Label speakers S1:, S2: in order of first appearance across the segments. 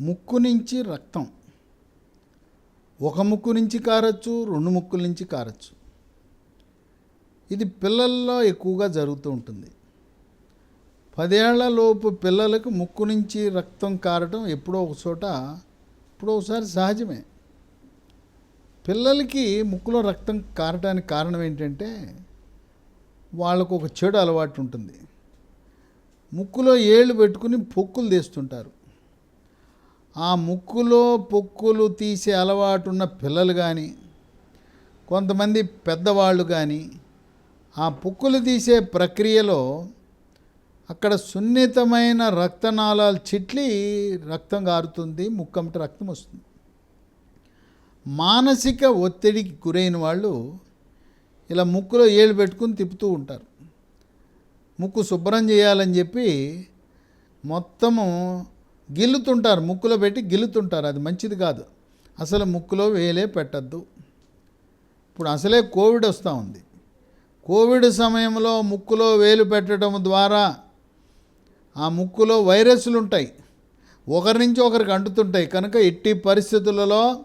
S1: ముక్కు నుంచి రక్తం. ఒక ముక్కు నుంచి కారచ్చు రెండు ముక్కుల నుంచి కారచ్చు. ఇది పిల్లల్లో ఎక్కువగా జరుగుతూ ఉంటుంది. పదేళ్ళలోపు పిల్లలకు ముక్కు నుంచి రక్తం కారటం ఎప్పుడో ఒక చోట ఎప్పుడో ఒకసారి సహజమే. పిల్లలకి ముక్కులో రక్తం కారటానికి కారణం ఏంటంటే వాళ్ళకు ఒక చెడు అలవాటు ఉంటుంది. ముక్కులో ఏళ్ళు పెట్టుకుని పొక్కులు తీస్తుంటారు. ఆ ముక్కులో పొక్కులు తీసే అలవాటు ఉన్న పిల్లలు కానీ కొంతమంది పెద్దవాళ్ళు కానీ ఆ పొక్కులు తీసే ప్రక్రియలో అక్కడ సున్నితమైన రక్తనాళాలు చిట్లి రక్తం కారుతుంది ముక్కమిట రక్తం వస్తుంది. మానసిక ఒత్తిడికి గురైన వాళ్ళు ఇలా ముక్కులో ఏళ్ళు పెట్టుకుని తిప్పుతూ ఉంటారు. ముక్కు శుభ్రం చేయాలని చెప్పి మొత్తము గిల్లుతుంటారు ముక్కులో పెట్టి గిల్లుతుంటారు. అది మంచిది కాదు. అసలు ముక్కులో వేలే పెట్టద్దు. ఇప్పుడు అసలే కోవిడ్ వస్తూ ఉంది. కోవిడ్ సమయంలో ముక్కులో వేలు పెట్టడం ద్వారా ఆ ముక్కులో వైరస్లు ఉంటాయి. ఒకరి నుంచి ఒకరికి అంటుతుంటాయి. కనుక ఎట్టి పరిస్థితులలో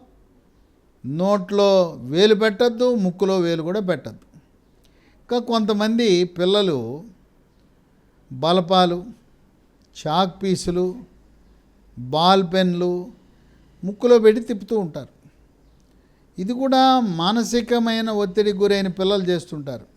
S1: నోట్లో వేలు పెట్టద్దు ముక్కులో వేలు కూడా పెట్టద్దు. ఇంకా కొంతమంది పిల్లలు బలపాలు చాక్ పీసులు బాల్ పెన్లు ముక్కులో పెట్టి తిప్పుతూ ఉంటారు. ఇది కూడా మానసికమైన ఒత్తిడి గురైన పిల్లలు చేస్తుంటారు.